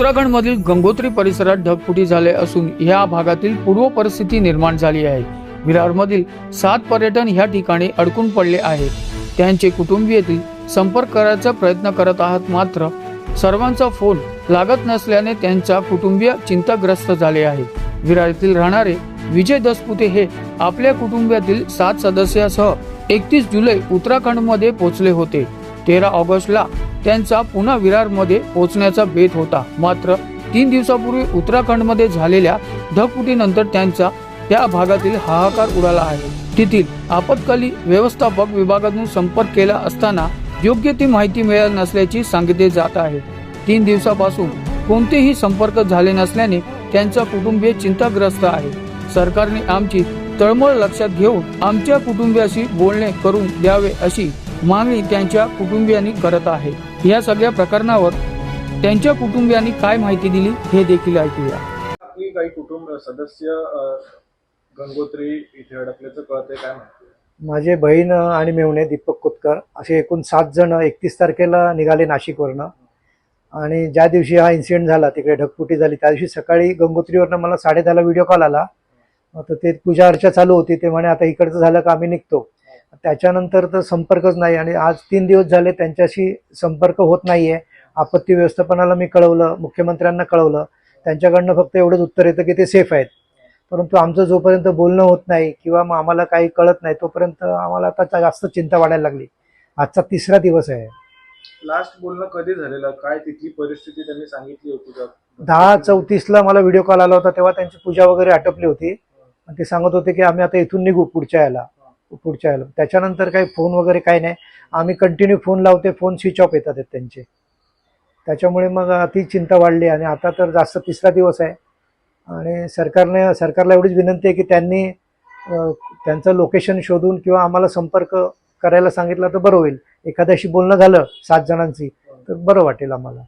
उत्तराखंडमधील गंगोत्री परिसरात ढगफुटी झाले असून ह्या भागातील पूर्व परिस्थिती निर्माण झाली आहे. विरारमधील सात पर्यटन ह्या ठिकाणी अडकून पडले आहे. त्यांचे कुटुंबीयतील संपर्क करायचा प्रयत्न करत आहात मात्र सर्वांचा फोन लागत नसल्याने त्यांचा कुटुंबीय चिंताग्रस्त झाले आहे. विरार राहणारे विजय दसपुते हे आपल्या कुटुंबातील सात सदस्यासह एकतीस जुलै उत्तराखंडमध्ये पोहोचले होते. तेरा ऑगस्टला त्यांचा पुन्हा विरारमध्ये पोहोचण्याचा बेत होता. मात्र तीन दिवसापूर्वी उत्तराखंडमध्ये झालेल्या ढगफुटीनंतर त्यांचा त्या भागातील हाहाकार उडाला आहे. तेथील आपत्काली व्यवस्थापक विभागातून संपर्क केला असताना योग्य ती माहिती मिळाली नसल्याची सांगितले जात आहे. तीन दिवसापासून कोणतेही संपर्क झाले नसल्याने त्यांचा कुटुंबीय चिंताग्रस्त आहे. सरकारने आमची तळमळ लक्षात घेऊन आमच्या कुटुंबियाशी बोलणे करून द्यावे अशी मागणी त्यांच्या कुटुंबियांनी करत आहे. या सगळ्या प्रकरणावर त्यांच्या कुटुंबियांनी काय माहिती दिली हे देखील ऐकूया. आपली काही कुटुंब सदस्य गंगोत्री इथे अडकल्याचं कळतंय काय माहिती? माझे बहीण आणि मेवणे दीपक कोतकर असे एकूण सात जण एकतीस तारखेला निघाले नाशिकवरनं. आणि ज्या दिवशी हा इन्सिडेंट झाला तिकडे ढगफुटी झाली त्या दिवशी सकाळी गंगोत्रीवरनं मला साडेदहाला व्हिडिओ कॉल आला. तर ते पूजा अर्चा चालू होती ते म्हणे आता इकडचं झालं का आम्ही निघतो. त्याच्यानंतर तर संपर्कच नाही आणि आज तीन दिवस झाले त्यांच्याशी संपर्क होत नाहीये. आपत्ती व्यवस्थापनाला मी कळवलं मुख्यमंत्र्यांना कळवलं. त्यांच्याकडनं फक्त एवढंच उत्तर येतं की ते सेफ आहेत. परंतु आमचं जोपर्यंत बोलणं होत नाही किंवा मग आम्हाला काही कळत नाही तोपर्यंत आम्हाला आता जास्त चिंता वाढायला लागली. आजचा तिसरा दिवस आहे. लास्ट बोलणं कधी झालेलं? काय तिथली परिस्थिती त्यांनी सांगितली होती का? दहा चौतीसला मला व्हिडिओ कॉल आला होता तेव्हा त्यांची पूजा वगैरे आटपली होती. आणि ते सांगत होते की आम्ही आता इथून निघू पुढच्या याला. पुढच्या याला त्याच्यानंतर काही फोन वगैरे काही नाही. आम्ही कंटिन्यू फोन लावते फोन स्विच ऑफ येतात त्यांचे. त्याच्यामुळे मग ती चिंता वाढली आणि आता तर जास्त तिसरा दिवस आहे. आणि सरकारने सरकारला एवढीच विनंती आहे की त्यांनी त्यांचं लोकेशन शोधून किंवा आम्हाला संपर्क करायला सांगितला तर बरं होईल. एखाद्याशी बोलणं झालं सात जणांची तर बरं वाटेल आम्हाला.